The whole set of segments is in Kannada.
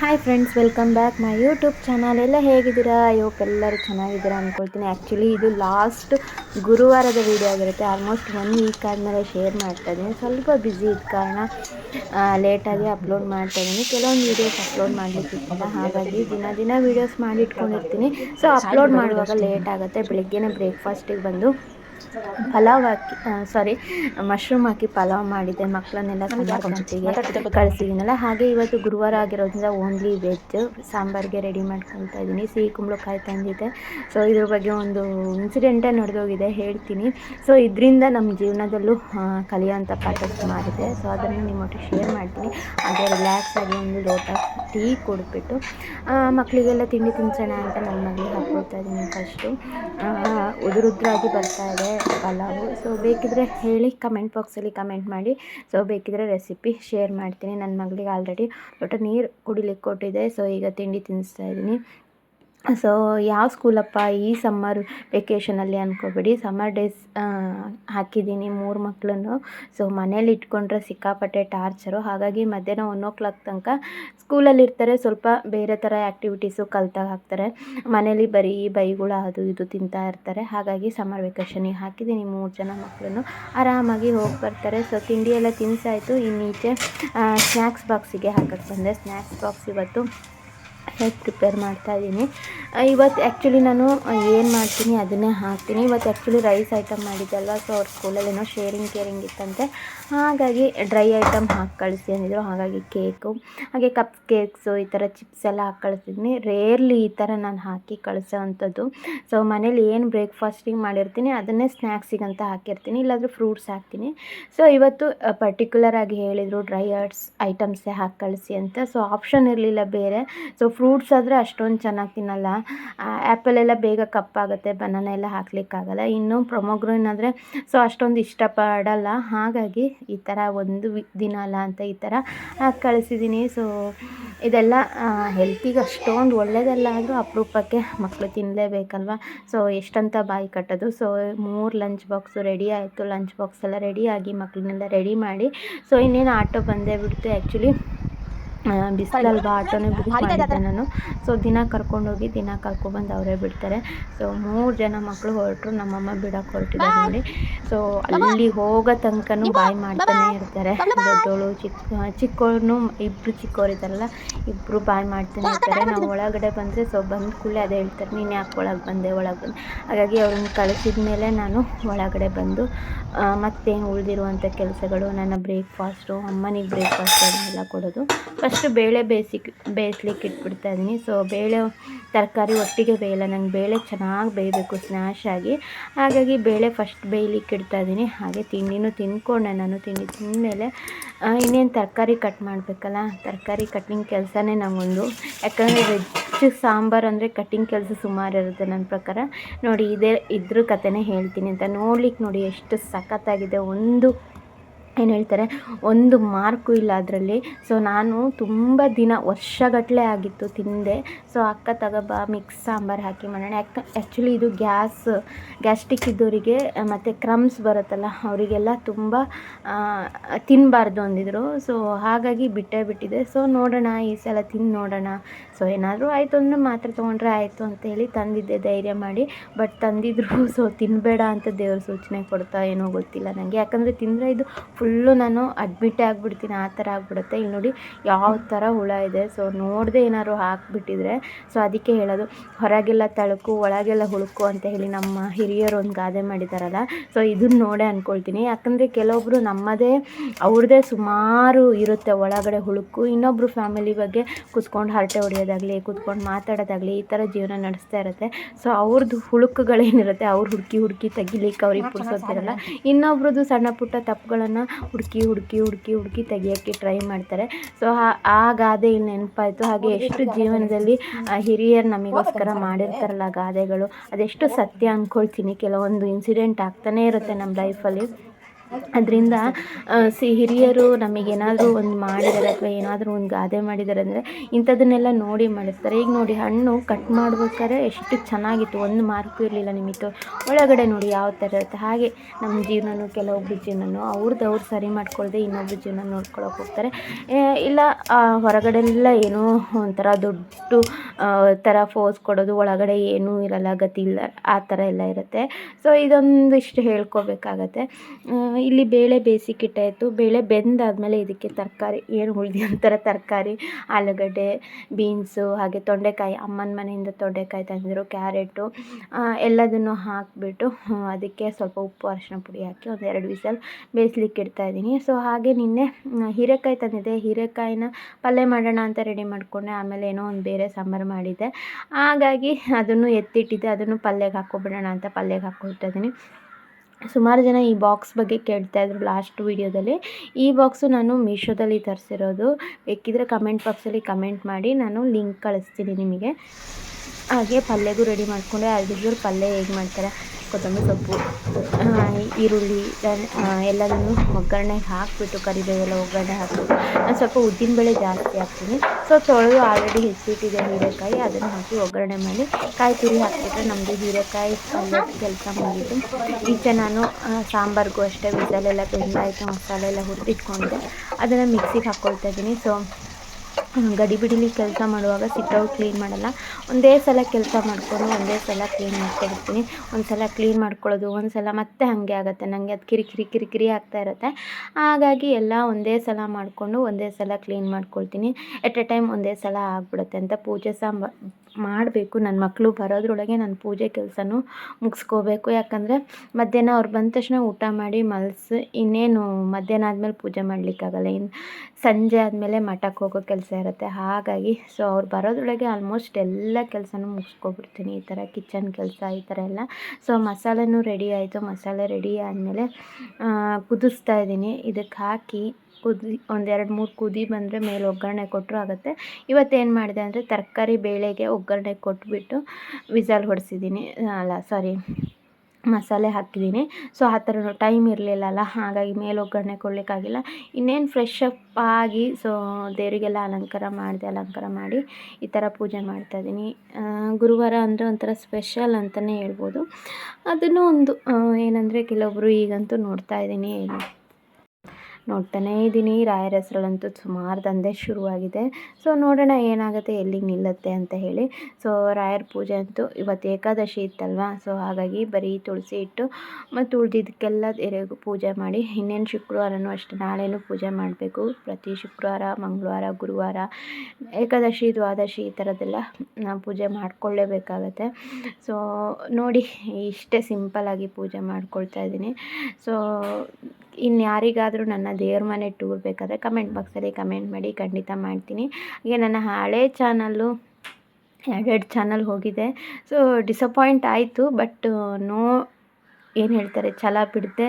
Hi friends welcome back my YouTube channel ಎಲ್ಲ ಹೇಗಿದ್ದೀರಾ? ಯೋಪ್ ಎಲ್ಲರೂ ಚೆನ್ನಾಗಿದ್ದೀರಾ ಅಂದ್ಕೊಳ್ತೀನಿ ಆ್ಯಕ್ಚುಲಿ ಇದು ಲಾಸ್ಟ್ ಗುರುವಾರದ ವೀಡಿಯೋ ಆಗಿರುತ್ತೆ. ಆಲ್ಮೋಸ್ಟ್ ಒನ್ ವೀಕ್ ಆದಮೇಲೆ ಶೇರ್ ಮಾಡ್ತಾ ಇದ್ದೀನಿ. ಸ್ವಲ್ಪ ಬ್ಯುಸಿ ಇದ್ದ ಕಾರಣ ಲೇಟಾಗಿ ಅಪ್ಲೋಡ್ ಮಾಡ್ತಾ ಇದ್ದೀನಿ. ಕೆಲವೊಂದು ವೀಡಿಯೋಸ್ ಅಪ್ಲೋಡ್ ಮಾಡಲಿಕ್ಕಿಲ್ಲ ಹಾಗಾಗಿ ದಿನ ದಿನ ವೀಡಿಯೋಸ್ ಮಾಡಿಟ್ಕೊಂಡಿರ್ತೀನಿ ಸೊ ಅಪ್ಲೋಡ್ ಮಾಡುವಾಗ ಲೇಟ್ ಆಗುತ್ತೆ. ಬೆಳಿಗ್ಗೆನೇ ಬ್ರೇಕ್ಫಾಸ್ಟಿಗೆ ಬಂದು ಪಲಾವ್ ಹಾಕಿ ಸಾರಿ ಮಶ್ರೂಮ್ ಹಾಕಿ ಪಲಾವ್ ಮಾಡಿದ್ದೆ. ಮಕ್ಕಳನ್ನೆಲ್ಲ ಸಂಬಾರ್ಗಂಟಿಗೆ ಕಳಿಸಿದ್ದೀನಲ್ಲ ಹಾಗೆ ಇವತ್ತು ಗುರುವಾರ ಆಗಿರೋದ್ರಿಂದ ಓನ್ಲಿ ವೆಜ್ ಸಾಂಬಾರಿಗೆ ರೆಡಿ ಮಾಡ್ಕೊತಾ ಇದ್ದೀನಿ. ಸಿಹಿ ಕುಂಬಳಕಾಯಿ ತಂದಿದ್ದೆ. ಸೊ ಇದ್ರ ಬಗ್ಗೆ ಒಂದು ಇನ್ಸಿಡೆಂಟೇ ನಡೆದೋಗಿದೆ ಹೇಳ್ತೀನಿ. ಸೊ ಇದರಿಂದ ನಮ್ಮ ಜೀವನದಲ್ಲೂ ಕಲಿಯೋಂಥ ಪಾಠ ಮಾಡಿದೆ. ಸೊ ಅದನ್ನು ನಿಮ್ಮೊಟ್ಟಿಗೆ ಶೇರ್ ಮಾಡ್ತೀನಿ. ಹಾಗೆ ರಿಲ್ಯಾಕ್ಸ್ ಆಗಿ ಒಂದು ಲೋಟ ಟೀ ಕೊಡ್ಬಿಟ್ಟು ಮಕ್ಕಳಿಗೆಲ್ಲ ತಿಂಡಿ ತಿನ್ಸೋಣ ಅಂತ ನನ್ನ ಮಗಳಿಗೆ ಹಾಕ್ಕೊಳ್ತಾ ಇದ್ದೀನಿ ಫಸ್ಟು ಉದುರುದ್ರಾಗಿ ಬರ್ತಾ ಇದೆ ಪಲಾವು. ಸೊ ಬೇಕಿದ್ರೆ ಹೇಳಿ ಕಮೆಂಟ್ ಬಾಕ್ಸಲ್ಲಿ ಕಮೆಂಟ್ ಮಾಡಿ. ಸೊ ಬೇಕಿದ್ರೆ ರೆಸಿಪಿ ಶೇರ್ ಮಾಡ್ತೀನಿ. ನನ್ನ ಮಗಳಿಗೆ ಆಲ್ರೆಡಿ ಒಟ್ಟು ನೀರು ಕುಡಿಲಿಕ್ಕೆ ಕೊಟ್ಟಿದೆ ಸೊ ಈಗ ತಿಂಡಿ ತಿನ್ನಿಸ್ತಾ ಇದ್ದೀನಿ. ಸೊ ಯಾವ ಸ್ಕೂಲಪ್ಪ ಈ ಸಮ್ಮರ್ ವೆಕೇಷನಲ್ಲಿ ಅಂದ್ಕೋಬೇಡಿ ಸಮ್ಮರ್ ಡೇಸ್ ಹಾಕಿದ್ದೀನಿ ಮೂರು ಮಕ್ಕಳನ್ನು ಸೊ ಮನೇಲಿ ಇಟ್ಕೊಂಡ್ರೆ ಸಿಕ್ಕಾಪಟ್ಟೆ ಟಾರ್ಚರು ಹಾಗಾಗಿ ಮಧ್ಯಾಹ್ನ ಒನ್ ಓ ಕ್ಲಾಕ್ ತನಕ ಸ್ಕೂಲಲ್ಲಿ ಇರ್ತಾರೆ. ಸ್ವಲ್ಪ ಬೇರೆ ಥರ ಆ್ಯಕ್ಟಿವಿಟೀಸು ಕಲ್ತಾಗ ಹಾಕ್ತಾರೆ. ಮನೇಲಿ ಬರೀ ಬೈಗಳು ಅದು ಇದು ತಿಂತಾ ಇರ್ತಾರೆ. ಹಾಗಾಗಿ ಸಮ್ಮರ್ ವೆಕೇಷನಿಗೆ ಹಾಕಿದ್ದೀನಿ ಮೂರು ಜನ ಮಕ್ಕಳನ್ನು ಆರಾಮಾಗಿ ಹೋಗಿ ಬರ್ತಾರೆ. ಸೊ ತಿಂಡಿ ಎಲ್ಲ ತಿನ್ಸಾಯಿತು. ಇನ್ನೀಚೆ ಸ್ನ್ಯಾಕ್ಸ್ ಬಾಕ್ಸಿಗೆ ಹಾಕಕ್ಕೆ ಬಂದೆ. ಸ್ನ್ಯಾಕ್ಸ್ ಬಾಕ್ಸ್ ಇವತ್ತು ಹೇಗೆ ಪ್ರಿಪೇರ್ ಮಾಡ್ತಾಯಿದ್ದೀನಿ ಇವತ್ತು ಆ್ಯಕ್ಚುಲಿ ನಾನು ಏನು ಮಾಡ್ತೀನಿ ಅದನ್ನೇ ಹಾಕ್ತೀನಿ. ಇವತ್ತು ಆ್ಯಕ್ಚುಲಿ ರೈಸ್ ಐಟಮ್ ಮಾಡಿದ್ದಲ್ವ? ಸೊ ಅವ್ರ ಸ್ಕೂಲಲ್ಲಿ ಏನೋ ಶೇರಿಂಗ್ ಕೇರಿಂಗ್ ಇತ್ತಂತೆ. ಹಾಗಾಗಿ ಡ್ರೈ ಐಟಮ್ ಹಾಕಿ ಕಳಿಸಿ ಅಂದಿದ್ರು. ಹಾಗಾಗಿ ಕೇಕು ಹಾಗೆ ಕಪ್ ಕೇಕ್ಸು ಈ ಥರ ಚಿಪ್ಸ್ ಎಲ್ಲ ಹಾಕಿ ಕಳಿಸಿದ್ದೀನಿ ರೇರ್ಲಿ ಈ ಥರ ನಾನು ಹಾಕಿ ಕಳಿಸೋ ಅಂಥದ್ದು. ಸೊ ಮನೇಲಿ ಏನು ಬ್ರೇಕ್ಫಾಸ್ಟಿಂಗ್ ಮಾಡಿರ್ತೀನಿ, ಅದನ್ನೇ ಸ್ನ್ಯಾಕ್ಸಿಗಂತ ಹಾಕಿರ್ತೀನಿ. ಇಲ್ಲಾಂದರೆ ಫ್ರೂಟ್ಸ್ ಹಾಕ್ತೀನಿ. ಸೊ ಇವತ್ತು ಪರ್ಟಿಕ್ಯುಲರ್ ಆಗಿ ಹೇಳಿದರು ಡ್ರೈ ಆರ್ಟ್ಸ್ ಐಟಮ್ಸೇ ಹಾಕಿ ಕಳಿಸಿ ಅಂತ. ಸೊ ಆಪ್ಷನ್ ಇರಲಿಲ್ಲ ಬೇರೆ. ಸೊ ಫ್ರೂಟ್ಸ್ ಆದರೆ ಅಷ್ಟೊಂದು ಚೆನ್ನಾಗಿ ತಿನ್ನಲ್ಲ. ಆ್ಯಪಲ್ ಎಲ್ಲ ಬೇಗ ಕಪ್ಪಾಗುತ್ತೆ, ಬನಾನ ಎಲ್ಲ ಹಾಕ್ಲಿಕ್ಕಾಗಲ್ಲ. ಇನ್ನು ಪ್ರೊಮೊಗ್ರೋನ್ ಆದರೆ ಸೊ ಅಷ್ಟೊಂದು ಇಷ್ಟಪಡಲ್ಲ. ಹಾಗಾಗಿ ಈ ಥರ ಒಂದು ದಿನ ಅಲ್ಲ ಅಂತ ಈ ಥರ ಕಳಿಸಿದ್ದೀನಿ ಸೊ, ಇದೆಲ್ಲ ಹೆಲ್ತಿಗೆ ಅಷ್ಟೊಂದು ಒಳ್ಳೆಯದಲ್ಲ ಆದರೂ ಅಪರೂಪಕ್ಕೆ ಮಕ್ಕಳು ತಿನ್ನಲೇಬೇಕಲ್ವ ಸೊ, ಎಷ್ಟಂತ ಬಾಯಿ ಕಟ್ಟೋದು? ಸೊ, ಮೂರು ಲಂಚ್ ಬಾಕ್ಸು ರೆಡಿ ಆಯಿತು. ಲಂಚ್ ಬಾಕ್ಸ್ ಎಲ್ಲ ರೆಡಿಯಾಗಿ ಮಕ್ಕಳನ್ನೆಲ್ಲ ರೆಡಿ ಮಾಡಿ. ಸೊ, ಇನ್ನೇನು ಆಟೋ ಬಂದೇ ಬಿಡ್ತು. ಆ್ಯಕ್ಚುಲಿ ಬಿಸಿಲಲ್ವಾ ಆಟೋನೇ ಬುಕ್ ಮಾಡಿದ್ದೆ ನಾನು. ಸೊ ದಿನ ಕರ್ಕೊಂಡೋಗಿ ದಿನ ಕರ್ಕೊಬಂದು ಅವರೇ ಬಿಡ್ತಾರೆ. ಸೊ ಮೂರು ಜನ ಮಕ್ಕಳು ಹೊರಟರು ನಮ್ಮಮ್ಮ ಬಿಡೋಕೆ ಹೊರಟಿದ್ದಾರೆ ನೋಡಿ. ಸೊ ಅಲ್ಲಿ ಹೋಗೋ ತನಕನೂ ಬಾಯ್ ಮಾಡ್ತಾನೆ ಇರ್ತಾರೆ. ದೊಡ್ಡೋಳು ಚಿಕ್ಕ ಚಿಕ್ಕವ್ರು ಇಬ್ಬರು ಚಿಕ್ಕವ್ರು ಇದ್ದಾರಲ್ಲ ಇಬ್ಬರು ಬಾಯ್ ಮಾಡ್ತಾನೆ ಇರ್ತಾರೆ. ನಾವು ಒಳಗಡೆ ಬಂದರೆ ಸೊ ಬಂದ ಕೂಡಲೇ ಅದೇ ಹೇಳ್ತಾರೆ. ನೀನು ಯಾಕೆ ಒಳಗೆ ಬಂದೆ ಒಳಗೆ ಬಂದೆ? ಹಾಗಾಗಿ ಅವ್ರನ್ನ ಕಳಿಸಿದ ಮೇಲೆ ನಾನು ಒಳಗಡೆ ಬಂದು ಮತ್ತೇನು ಉಳಿದಿರುವಂಥ ಕೆಲಸಗಳು ನನ್ನ ಬ್ರೇಕ್ಫಾಸ್ಟು ಅಮ್ಮನಿಗೆ ಬ್ರೇಕ್ಫಾಸ್ಟ್ ಅದನ್ನೆಲ್ಲ ಕೊಡೋದು. ಫಸ್ಟ್ ಫಸ್ಟು ಬೇಳೆ ಬೇಯಿಸಿಕ್ ಬೇಯಿಸ್ಲಿಕ್ಕೆ ಇಟ್ಬಿಡ್ತಾ ಇದ್ದೀನಿ. ಸೊ ಬೇಳೆ ತರಕಾರಿ ಒಟ್ಟಿಗೆ ಬೇಯಲ್ಲ. ನಂಗೆ ಬೇಳೆ ಚೆನ್ನಾಗಿ ಬೇಯಬೇಕು ಸ್ನ್ಯಾಶ್ ಆಗಿ. ಹಾಗಾಗಿ ಬೇಳೆ ಫಸ್ಟ್ ಬೇಯಲಿಕ್ಕೆ ಇಡ್ತಾ ಇದ್ದೀನಿ. ಹಾಗೆ ತಿಂಡಿನೂ ತಿಂದ್ಕೊಂಡೆ ನಾನು. ತಿಂಡಿ ತಿಂದಮೇಲೆ ಇನ್ನೇನು ತರಕಾರಿ ಕಟ್ ಮಾಡಬೇಕಲ್ಲ? ತರಕಾರಿ ಕಟ್ಟಿಂಗ್ ಕೆಲಸನೇ ನಂಗೊಂದು. ಯಾಕಂದರೆ ವೆಜ್ ಸಾಂಬಾರು ಅಂದರೆ ಕಟ್ಟಿಂಗ್ ಕೆಲಸ ಸುಮಾರು ಇರುತ್ತೆ ನನ್ನ ಪ್ರಕಾರ. ನೋಡಿ, ಇದೇ ಇದ್ರ ಕಥೆನೇ ಹೇಳ್ತೀನಿ ಅಂತ. ನೋಡ್ಲಿಕ್ಕೆ ನೋಡಿ ಎಷ್ಟು ಸಖತ್ತಾಗಿದೆ. ಒಂದು ಏನು ಹೇಳ್ತಾರೆ, ಒಂದು ಮಾರ್ಕು ಇಲ್ಲ ಅದರಲ್ಲಿ. ಸೊ ನಾನು ತುಂಬ ದಿನ ವರ್ಷಗಟ್ಟಲೆ ಆಗಿತ್ತು ತಿಂದೆ. ಸೊ ಅಕ್ಕ ತಗೋಬಾ ಮಿಕ್ಸ್ ಸಾಂಬಾರು ಹಾಕಿ ಮಾಡೋಣ. ಯಾಕೆ ಆ್ಯಕ್ಚುಲಿ ಇದು ಗ್ಯಾಸ್ ಗ್ಯಾಸ್ಟಿಕ್ ಇದ್ದವರಿಗೆ ಮತ್ತು ಕ್ರಮ್ಸ್ ಬರುತ್ತಲ್ಲ, ಅವರಿಗೆಲ್ಲ ತುಂಬ ತಿನ್ನಬಾರ್ದು ಅಂದಿದ್ರು. ಸೊ ಹಾಗಾಗಿ ಬಿಟ್ಟೇ ಬಿಟ್ಟಿದೆ. ಸೊ ನೋಡೋಣ, ಈ ಸಲ ತಿಂದು ನೋಡೋಣ. ಸೊ ಏನಾದರೂ ಆಯಿತು ಅಂದರೆ ಮಾತ್ರೆ ತೊಗೊಂಡ್ರೆ ಆಯಿತು ಅಂತೇಳಿ ತಂದಿದ್ದೆ ಧೈರ್ಯ ಮಾಡಿ. ಬಟ್ ತಂದಿದ್ರು ಸೊ ತಿನ್ನಬೇಡ ಅಂತ ದೇವ್ರ ಸೂಚನೆ ಕೊಡ್ತಾ ಏನೋ ಗೊತ್ತಿಲ್ಲ ನನಗೆ ಯಾಕಂದರೆ ತಿಂದರೆ ಇದು ಫುಲ್ಲು ನಾನು ಅಡ್ಮಿಟ್ ಆಗಿಬಿಡ್ತೀನಿ, ಆ ಥರ ಆಗಿಬಿಡುತ್ತೆ. ಇಲ್ಲಿ ನೋಡಿ ಯಾವ ಥರ ಹುಳ ಇದೆ. ಸೊ ನೋಡದೆ ಏನಾದ್ರು ಹಾಕಿಬಿಟ್ಟಿದ್ರೆ ಸೊ ಅದಕ್ಕೆ ಹೇಳೋದು, ಹೊರಗೆಲ್ಲ ತಳುಕು, ಒಳಗೆಲ್ಲ ಹುಳುಕು ಅಂತ ಹೇಳಿ ನಮ್ಮ ಹಿರಿಯರು ಒಂದು ಗಾದೆ ಮಾಡಿದಾರಲ್ಲ ಸೊ ಇದನ್ನ ನೋಡೇ ಅಂದ್ಕೊಳ್ತೀನಿ ಯಾಕಂದರೆ ಕೆಲವೊಬ್ಬರು ನಮ್ಮದೇ, ಅವ್ರದ್ದೇ ಸುಮಾರು ಇರುತ್ತೆ ಒಳಗಡೆ ಹುಳುಕು. ಇನ್ನೊಬ್ಬರು ಫ್ಯಾಮಿಲಿ ಬಗ್ಗೆ ಕೂತ್ಕೊಂಡು ಹರಟೆ ಹೊಡೆಯೋದಾಗಲಿ ಕೂತ್ಕೊಂಡು ಮಾತಾಡೋದಾಗಲಿ ಈ ಥರ ಜೀವನ ನಡೆಸ್ತಾ ಇರುತ್ತೆ. ಸೊ ಅವ್ರದ್ದು ಹುಳುಕುಗಳೇನಿರುತ್ತೆ ಅವ್ರು ಹುಡುಕಿ ಹುಡುಕಿ ತೆಗಿಲಿಕ್ಕೆ ಅವ್ರಿಗೆ ಪುರ್ಸೋತಿರಲ್ಲ ಇನ್ನೊಬ್ರದ್ದು ಸಣ್ಣ ಪುಟ್ಟ ತಪ್ಪುಗಳನ್ನು ಹುಡುಕಿ ಹುಡುಕಿ ಹುಡುಕಿ ಹುಡುಕಿ ತೆಗಿಯೋಕ್ಕೆ ಟ್ರೈ ಮಾಡ್ತಾರೆ. ಸೊ ಆ ಗಾದೆ ಇಲ್ಲಿ ನೆನಪಾಯಿತು. ಹಾಗೆ ಎಷ್ಟು ಜೀವನದಲ್ಲಿ ಹಿರಿಯರು ನಮಗೋಸ್ಕರ ಮಾಡಿರ್ತಾರಲ್ಲ ಗಾದೆಗಳು ಅದೆಷ್ಟು ಸತ್ಯ ಅಂದ್ಕೊಳ್ತೀನಿ ಕೆಲವೊಂದು ಇನ್ಸಿಡೆಂಟ್ ಆಗ್ತಾನೇ ಇರುತ್ತೆ ನಮ್ಮ ಲೈಫಲ್ಲಿ ಅದರಿಂದ ಸಿ ಹಿರಿಯರು ನಮಗೇನಾದರೂ ಒಂದು ಮಾಡಿದ್ದಾರೆ ಅಥವಾ ಏನಾದರೂ ಒಂದು ಗಾದೆ ಮಾಡಿದ್ದಾರೆ ಅಂದರೆ ಇಂಥದನ್ನೆಲ್ಲ ನೋಡಿ ಮಾಡಿಸ್ತಾರೆ. ಈಗ ನೋಡಿ ಹಣ್ಣು ಕಟ್ ಮಾಡ್ಬೇಕಾದ್ರೆ ಎಷ್ಟು ಚೆನ್ನಾಗಿತ್ತು, ಒಂದು ಮಾರ್ಕು ಇರಲಿಲ್ಲ ನಿಮಿತ್ತು. ಒಳಗಡೆ ನೋಡಿ ಯಾವ ಥರ ಇರುತ್ತೆ. ಹಾಗೆ ನಮ್ಮ ಜೀವನನೂ ಕೆಲವೊಬ್ಬರು ಜೀವನನೂ ಅವ್ರದ್ದು ಅವ್ರು ಸರಿ ಮಾಡ್ಕೊಳ್ಳದೆ ಇನ್ನೊಬ್ರ ಜೀವನ ನೋಡ್ಕೊಳಕ್ಕೆ ಹೋಗ್ತಾರೆ. ಇಲ್ಲ ಹೊರಗಡೆಲ್ಲ ಏನೋ ಒಂಥರ ದೊಡ್ಡ ಥರ ಫೋಸ್ ಕೊಡೋದು, ಒಳಗಡೆ ಏನೂ ಇರಲ್ಲ, ಗತಿ ಇಲ್ಲ, ಆ ಥರ ಎಲ್ಲ ಇರುತ್ತೆ. ಸೊ ಇದೊಂದಿಷ್ಟು ಹೇಳ್ಕೊಬೇಕಾಗತ್ತೆ. ಇಲ್ಲಿ ಬೇಳೆ ಬೇಯಿಸಿಕ್ಕಿಟ್ಟಾಯಿತು ಬೇಳೆ ಬೆಂದಾದಮೇಲೆ ಇದಕ್ಕೆ ತರಕಾರಿ, ಏನು ಉಳಿದಿರೋ ತರಕಾರಿ, ಆಲೂಗಡ್ಡೆ, ಬೀನ್ಸು, ಹಾಗೆ ತೊಂಡೆಕಾಯಿ. ಅಮ್ಮನ ಮನೆಯಿಂದ ತೊಂಡೆಕಾಯಿ ತಂದಿದ್ರು, ಕ್ಯಾರೆಟು ಎಲ್ಲದನ್ನು ಹಾಕಿಬಿಟ್ಟು ಅದಕ್ಕೆ ಸ್ವಲ್ಪ ಉಪ್ಪು ಅರಶಿನ ಪುಡಿ ಹಾಕಿ ಒಂದು ಎರಡು ವಿಸಲ್ ಬೇಯಿಸ್ಲಿಕ್ಕೆ ಇಡ್ತಾಯಿದ್ದೀನಿ ಸೊ ಹಾಗೆ ನಿನ್ನೆ ಹೀರೆಕಾಯಿ ತಂದಿದ್ದೆ. ಹೀರೆಕಾಯಿನ ಪಲ್ಯ ಮಾಡೋಣ ಅಂತ ರೆಡಿ ಮಾಡಿಕೊಂಡೆ. ಆಮೇಲೆ ಏನೋ ಒಂದು ಬೇರೆ ಸಾಂಬಾರು ಮಾಡಿದ್ದೆ. ಹಾಗಾಗಿ ಅದನ್ನು ಎತ್ತಿಟ್ಟಿದ್ದೆ. ಅದನ್ನು ಪಲ್ಯಕ್ಕೆ ಹಾಕ್ಕೊಬಿಡೋಣ ಅಂತ ಪಲ್ಯಕ್ಕೆ ಹಾಕ್ಕೊಳ್ತಾ ಸುಮಾರು ಜನ ಈ ಬಾಕ್ಸ್ ಬಗ್ಗೆ ಕೇಳ್ತಾಯಿದ್ರು ಲಾಸ್ಟ್ ವೀಡಿಯೋದಲ್ಲಿ ಈ ಬಾಕ್ಸು ನಾನು ಮೀಶೋದಲ್ಲಿ ತರಿಸಿರೋದು. ಬೇಕಿದ್ದರೆ ಕಮೆಂಟ್ ಬಾಕ್ಸಲ್ಲಿ ಕಮೆಂಟ್ ಮಾಡಿ, ನಾನು ಲಿಂಕ್ ಕಳಿಸ್ತೀನಿ ನಿಮಗೆ. ಹಾಗೆ ಪಲ್ಯಗೂ ರೆಡಿ ಮಾಡಿಕೊಂಡೆ ಅದ್ರ ಪಲ್ಯ ಹೇಗೆ ಮಾಡ್ತಾರೆ? ಕೊತ್ತಂಬರಿ ಸೊಪ್ಪು ಈರುಳ್ಳಿ ಎಲ್ಲದನ್ನು ಒಗ್ಗರಣೆಗೆ ಹಾಕಿಬಿಟ್ಟು ಕರಿಬೇವೆಲ್ಲ ಒಗ್ಗರಣೆ ಹಾಕಿಬಿಟ್ಟು ನಾನು ಸ್ವಲ್ಪ ಉದ್ದಿನಬೇಳೆ ಜಾಸ್ತಿ ಹಾಕ್ತೀನಿ. ಸೊ ತೊಳೆದು ಆಲ್ರೆಡಿ ಹೆಚ್ಚಿಟ್ಟಿದೆ ಹೀರೆಕಾಯಿ, ಅದನ್ನು ಹಾಕಿ ಒಗ್ಗರಣೆ ಮಾಡಿ ಕಾಯಿ ತುರಿ ಹಾಕಿಬಿಟ್ರೆ ನಮ್ಮದು ಹೀರೆಕಾಯಿ ಕೆಲಸ ಮಾಡಿದ್ದು ಈಚೆ ನಾನು ಸಾಂಬಾರಿಗೂ ಅಷ್ಟೇ, ವಿಸಲೆಲ್ಲ ಬೆಂದಾಯಿತು ಮಸಾಲೆ ಎಲ್ಲ ಹುರಿದಿಟ್ಕೊಂಡೆ ಅದನ್ನು ಮಿಕ್ಸಿಗೆ ಹಾಕ್ಕೊಳ್ತಾ ಇದ್ದೀನಿ. ಸೊ ಗಡಿಬಿಡಿಲಿ ಕೆಲಸ ಮಾಡುವಾಗ ಸಿಟ್ಟವು ಕ್ಲೀನ್ ಮಾಡಲ್ಲ. ಒಂದೇ ಸಲ ಕೆಲಸ ಮಾಡಿಕೊಂಡು ಒಂದೇ ಸಲ ಕ್ಲೀನ್ ಮಾಡ್ಕೊಬಿಡ್ತೀನಿ ಒಂದು ಸಲ ಕ್ಲೀನ್ ಮಾಡ್ಕೊಳ್ಳೋದು ಒಂದು ಸಲ ಮತ್ತೆ ಹಾಗೆ ಆಗುತ್ತೆ. ನನಗೆ ಅದು ಕಿರಿಕಿರಿ ಕಿರಿಕಿರಿ ಆಗ್ತಾ ಇರುತ್ತೆ. ಹಾಗಾಗಿ ಎಲ್ಲ ಒಂದೇ ಸಲ ಮಾಡಿಕೊಂಡು ಒಂದೇ ಸಲ ಕ್ಲೀನ್ ಮಾಡ್ಕೊಳ್ತೀನಿ. ಎಟ್ ಎ ಟೈಮ್ ಒಂದೇ ಸಲ ಆಗಿಬಿಡುತ್ತೆ ಅಂತ ಪೂಜೆ ಸಹ ಮಾಡಬೇಕು. ನನ್ನ ಮಕ್ಕಳು ಬರೋದ್ರೊಳಗೆ ನಾನು ಪೂಜೆ ಕೆಲಸನೂ ಮುಗಿಸ್ಕೋಬೇಕು. ಯಾಕಂದರೆ ಮಧ್ಯಾಹ್ನ ಅವ್ರು ಬಂದ ತಕ್ಷಣ ಊಟ ಮಾಡಿ ಮಲಸಿ, ಇನ್ನೇನು ಮಧ್ಯಾಹ್ನ ಆದಮೇಲೆ ಪೂಜೆ ಮಾಡಲಿಕ್ಕಾಗಲ್ಲ. ಇನ್ನು ಸಂಜೆ ಆದಮೇಲೆ ಮಠಕ್ಕೆ ಹೋಗೋ ಕೆಲಸ ಇರುತ್ತೆ. ಹಾಗಾಗಿ ಸೊ ಅವ್ರು ಬರೋದ್ರೊಳಗೆ ಆಲ್ಮೋಸ್ಟ್ ಎಲ್ಲ ಕೆಲಸನೂ ಮುಗಿಸ್ಕೊಬಿಡ್ತೀನಿ. ಈ ಥರ ಕಿಚನ್ ಕೆಲಸ, ಈ ಥರ ಎಲ್ಲ. ಸೊ ಮಸಾಲೆನೂ ರೆಡಿ ಆಯಿತು. ಮಸಾಲೆ ರೆಡಿ ಆದಮೇಲೆ ಕುದಿಸ್ತಾ ಇದ್ದೀನಿ. ಇದಕ್ಕೆ ಹಾಕಿ ಕುದಿ ಒಂದೆರಡು ಮೂರು ಕುದಿ ಬಂದರೆ ಮೇಲೆ ಒಗ್ಗರಣೆ ಕೊಟ್ಟರು ಆಗುತ್ತೆ. ಇವತ್ತೇನು ಮಾಡಿದೆ ಅಂದರೆ ತರಕಾರಿ ಬೇಳೆಗೆ ಒಗ್ಗರಣೆ ಕೊಟ್ಬಿಟ್ಟು ವಿಸಲ್ ಹೊಡೆಸಿದ್ದೀನಿ. ಅಲ್ಲ ಸಾರಿ ಮಸಾಲೆ ಹಾಕಿದ್ದೀನಿ ಸೊ ಆ ಥರ ಟೈಮ್ ಇರಲಿಲ್ಲಲ್ಲ, ಹಾಗಾಗಿ ಮೇಲೆ ಒಗ್ಗರಣೆ ಕೊಡಲಿಕ್ಕಾಗಿಲ್ಲ. ಇನ್ನೇನು ಫ್ರೆಶ್ ಆಗಿ ಸೊ ದೇವರಿಗೆಲ್ಲ ಅಲಂಕಾರ ಮಾಡಿದೆ, ಅಲಂಕಾರ ಮಾಡಿ, ಈ ಥರ ಪೂಜೆ ಮಾಡ್ತಾಯಿದ್ದೀನಿ ಗುರುವಾರ ಅಂದರೆ ಒಂಥರ ಸ್ಪೆಷಲ್ ಅಂತಲೇ ಹೇಳ್ಬೋದು. ಅದನ್ನು ಒಂದು ಏನಂದರೆ ಕೆಲವೊಬ್ಬರು ಈಗಂತೂ ನೋಡ್ತಾ ಇದ್ದೀನಿ. ನೋಡ್ತಾನೇ ಇದ್ದೀನಿ ರಾಯರ ಹೆಸರಲ್ಲಂತೂ ಸುಮಾರು ದಂಧೆ ಶುರುವಾಗಿದೆ. ಸೊ ನೋಡೋಣ ಏನಾಗುತ್ತೆ, ಎಲ್ಲಿಗೆ ನಿಲ್ಲುತ್ತೆ ಅಂತ ಹೇಳಿ. ಸೊ ರಾಯರ ಪೂಜೆ ಅಂತೂ ಇವತ್ತು ಏಕಾದಶಿ ಇತ್ತಲ್ವ? ಸೊ ಹಾಗಾಗಿ ಬರೀ ತುಳಸಿ ಇಟ್ಟು ಮತ್ತು ಉಳಿದಿದ್ದಕ್ಕೆಲ್ಲ ಎರೆಗೂ ಪೂಜೆ ಮಾಡಿ, ಇನ್ನೇನು ಶುಕ್ರವಾರನೂ ಅಷ್ಟೇ, ನಾಳೆನೂ ಪೂಜೆ ಮಾಡಬೇಕು. ಪ್ರತಿ ಶುಕ್ರವಾರ, ಮಂಗಳವಾರ, ಗುರುವಾರ, ಏಕಾದಶಿ, ದ್ವಾದಶಿ ಈ ಥರದ್ದೆಲ್ಲ ನಾವು ಪೂಜೆ ಮಾಡಿಕೊಳ್ಳೇಬೇಕಾಗತ್ತೆ. ಸೊ ನೋಡಿ, ಇಷ್ಟೇ ಸಿಂಪಲ್ಲಾಗಿ ಪೂಜೆ ಮಾಡ್ಕೊಳ್ತಾ ಇದ್ದೀನಿ. ಸೊ ಇನ್ನು ಯಾರಿಗಾದರೂ ನನ್ನ ದೇವ್ರ ಮನೆ ಟೂರ್ ಬೇಕಾದರೆ ಕಮೆಂಟ್ ಬಾಕ್ಸಲ್ಲಿ ಕಮೆಂಟ್ ಮಾಡಿ, ಖಂಡಿತ ಮಾಡ್ತೀನಿ. ಹಾಗೆ ನನ್ನ ಹಳೆ ಚಾನಲ್ಲು ಎರಡೆರಡು ಚಾನಲ್ ಹೋಗಿದೆ. ಸೊ ಡಿಸಪಾಯಿಂಟ್ ಆಯಿತು ಬಟ್ ನೋ ಏನು ಹೇಳ್ತಾರೆ, ಛಲ ಬಿಡದೆ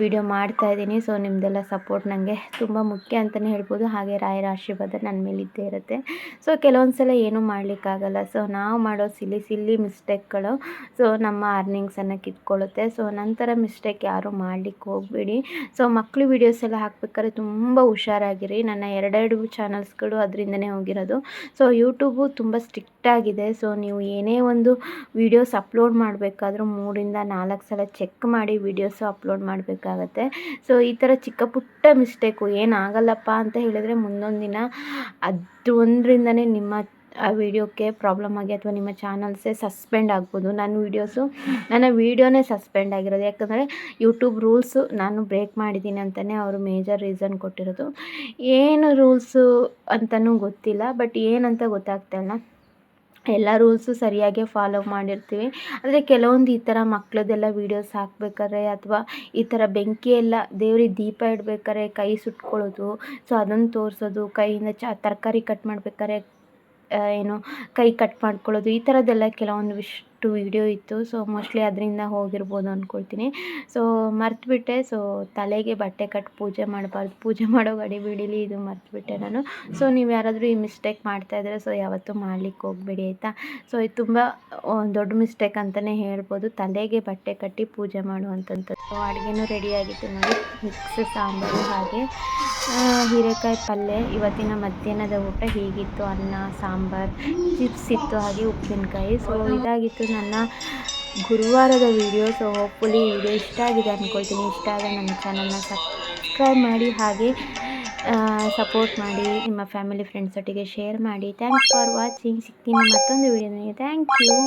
ವಿಡಿಯೋ ಮಾಡ್ತಾ ಇದ್ದೀನಿ. ಸೊ ನಿಮ್ಮದೆಲ್ಲ ಸಪೋರ್ಟ್ ನನಗೆ ತುಂಬ ಮುಖ್ಯ ಅಂತಲೇ ಹೇಳ್ಬೋದು. ಹಾಗೆ ರಾಯರ ಆಶೀರ್ವಾದ ನನ್ನ ಮೇಲೆ ಇರುತ್ತೆ. ಸೊ ಕೆಲವೊಂದು ಸಲ ಏನೂ ಮಾಡಲಿಕ್ಕಾಗಲ್ಲ. ಸೊ ನಾವು ಮಾಡೋ ಸಿಲ್ಲಿ ಸಿಲ್ಲಿ ಮಿಸ್ಟೇಕ್ಗಳು ಸೊ ನಮ್ಮ ಅರ್ನಿಂಗ್ಸನ್ನು ಕಿತ್ಕೊಳ್ಳುತ್ತೆ. ಸೊ ನಂತರ ಮಿಸ್ಟೇಕ್ ಯಾರೂ ಮಾಡಲಿಕ್ಕೆ ಹೋಗಬೇಡಿ. ಸೊ ಮಕ್ಕಳು ವೀಡಿಯೋಸ್ ಎಲ್ಲ ಹಾಕ್ಬೇಕಾದ್ರೆ ತುಂಬ ಹುಷಾರಾಗಿರಿ. ನನ್ನ ಎರಡೆರಡು ಚಾನಲ್ಸ್ಗಳು ಅದರಿಂದನೇ ಹೋಗಿರೋದು. ಸೊ ಯೂಟ್ಯೂಬು ತುಂಬ ಸ್ಟ್ರಿಕ್ಟಾಗಿದೆ ಸೊ ನೀವು ಏನೇ ಒಂದು ವೀಡಿಯೋಸ್ ಅಪ್ಲೋಡ್ ಮಾಡಬೇಕಾದ್ರೂ ಮೂರಿಂದ ನಾಲ್ಕು ಸಲ ಚೆಕ್ ಮಾಡಿ ವೀಡಿಯೋಸು ಅಪ್ಲೋಡ್ ಮಾಡಿ ಮಾಡಬೇಕಾಗತ್ತೆ. ಸೊ, ಈ ಥರ ಚಿಕ್ಕ ಪುಟ್ಟ ಮಿಸ್ಟೇಕು ಏನಾಗಲ್ಲಪ್ಪ ಅಂತ ಹೇಳಿದರೆ ಮುಂದೊಂದು ದಿನ ಅದು ಒಂದರಿಂದನೇ ನಿಮ್ಮ ಆ ವಿಡಿಯೋಕ್ಕೆ ಪ್ರಾಬ್ಲಮ್ ಆಗಿ ಅಥವಾ ನಿಮ್ಮ ಚಾನಲ್ಸೇ ಸಸ್ಪೆಂಡ್ ಆಗ್ಬೋದು. ನನ್ನ ವೀಡಿಯೋಸು, ನನ್ನ ವೀಡಿಯೋನೇ ಸಸ್ಪೆಂಡ್ ಆಗಿರೋದು. ಯಾಕಂದರೆ ಯೂಟ್ಯೂಬ್ ರೂಲ್ಸು ನಾನು ಬ್ರೇಕ್ ಮಾಡಿದ್ದೀನಿ ಅಂತಲೇ ಅವರು ಮೇಜರ್ ರೀಸನ್ ಕೊಟ್ಟಿರೋದು. ಏನು ರೂಲ್ಸು ಅಂತಲೂ ಗೊತ್ತಿಲ್ಲ. ಬಟ್ ಏನಂತ ಗೊತ್ತಾಗ್ತಾಯಿಲ್ಲ ಎಲ್ಲ ರೂಲ್ಸು ಸರಿಯಾಗೆ ಫಾಲೋ ಮಾಡಿರ್ತೀವಿ. ಆದರೆ ಕೆಲವೊಂದು ಈ ಥರ ಮಕ್ಳದ್ದೆಲ್ಲ ವೀಡಿಯೋಸ್ ಹಾಕ್ಬೇಕಾದ್ರೆ ಅಥವಾ ಈ ಥರ ಬೆಂಕಿ ಎಲ್ಲ ದೇವ್ರಿಗೆ ದೀಪ ಇಡ್ಬೇಕಾದ್ರೆ ಕೈ ಸುಟ್ಕೊಳ್ಳೋದು ಸೊ ಅದನ್ನು ತೋರಿಸೋದು, ಕೈಯಿಂದ ಚ, ತರಕಾರಿ ಕಟ್ ಮಾಡ್ಬೇಕಾದ್ರೆ ಏನು ಕೈ ಕಟ್ ಮಾಡ್ಕೊಳ್ಳೋದು, ಈ ಥರದ್ದೆಲ್ಲ ಕೆಲವೊಂದು ಇಷ್ಟು ಪ್ರಾಜೆಕ್ಟ್ ವಿಡಿಯೋ ಇತ್ತು. ಸೊ ಮೋಸ್ಟ್ಲಿ ಅದರಿಂದ ಹೋಗಿರ್ಬೋದು ಅಂದ್ಕೊಳ್ತೀನಿ ಸೊ ಮರ್ತುಬಿಟ್ಟೆ. ಸೊ ತಲೆಗೆ ಬಟ್ಟೆ ಕಟ್ಟಿ ಪೂಜೆ ಮಾಡಬಾರ್ದು. ಪೂಜೆ ಮಾಡೋ ಗಡಿ ಬಿಡಿಲಿ, ಇದು ಮರ್ತುಬಿಟ್ಟೆ ನಾನು. ಸೊ ನೀವು ಯಾರಾದರೂ ಈ ಮಿಸ್ಟೇಕ್ ಮಾಡ್ತಾ ಇದ್ದರೆ ಸೊ ಯಾವತ್ತೂ ಮಾಡ್ಲಿಕ್ಕೆ ಹೋಗಬೇಡಿ, ಆಯಿತಾ? ಸೊ ಇದು ತುಂಬ ದೊಡ್ಡ ಮಿಸ್ಟೇಕ್ ಅಂತಲೇ ಹೇಳ್ಬೋದು. ತಲೆಗೆ ಬಟ್ಟೆ ಕಟ್ಟಿ ಪೂಜೆ ಮಾಡುವಂಥದ್ದು ಸೊ ಅಡುಗೆನೂ ರೆಡಿಯಾಗಿತ್ತು ನೋಡಿ. ಮಿಕ್ಸ್ ಸಾಂಬಾರು ಹಾಗೆ. ಹೀರೆಕಾಯಿ ಪಲ್ಯ ಇವತ್ತಿನ ಮಧ್ಯಾಹ್ನದ ಊಟ ಹೀಗಿತ್ತು. ಅನ್ನ, ಸಾಂಬಾರು ಚಿಪ್ಸ್ ಇತ್ತು ಹಾಗೆ ಉಪ್ಪಿನಕಾಯಿ. ಸೊ ಇದಾಗಿತ್ತು. ನನ್ನ ಗುರುವಾರದ ವಿಡಿಯೋ ಸೊ ಹೋಪ್ಫುಲಿ ವಿಡಿಯೋ ಇಷ್ಟ ಆಗಿದೆ ಅಂದ್ಕೊಳ್ತೀನಿ ಇಷ್ಟ ಆದರೆ ನನ್ನ ಚಾನಲ್ನ ಸಬ್ಸ್ಕ್ರೈಬ್ ಮಾಡಿ, ಹಾಗೆ ಸಪೋರ್ಟ್ ಮಾಡಿ, ನಿಮ್ಮ ಫ್ಯಾಮಿಲಿ ಫ್ರೆಂಡ್ಸ್ ಒಟ್ಟಿಗೆ ಶೇರ್ ಮಾಡಿ. ಥ್ಯಾಂಕ್ಸ್ ಫಾರ್ ವಾಚಿಂಗ್ ಸಿಗ್ತೀನಿ ಮತ್ತೊಂದು ವಿಡಿಯೋನಿಗೆ ಥ್ಯಾಂಕ್ ಯು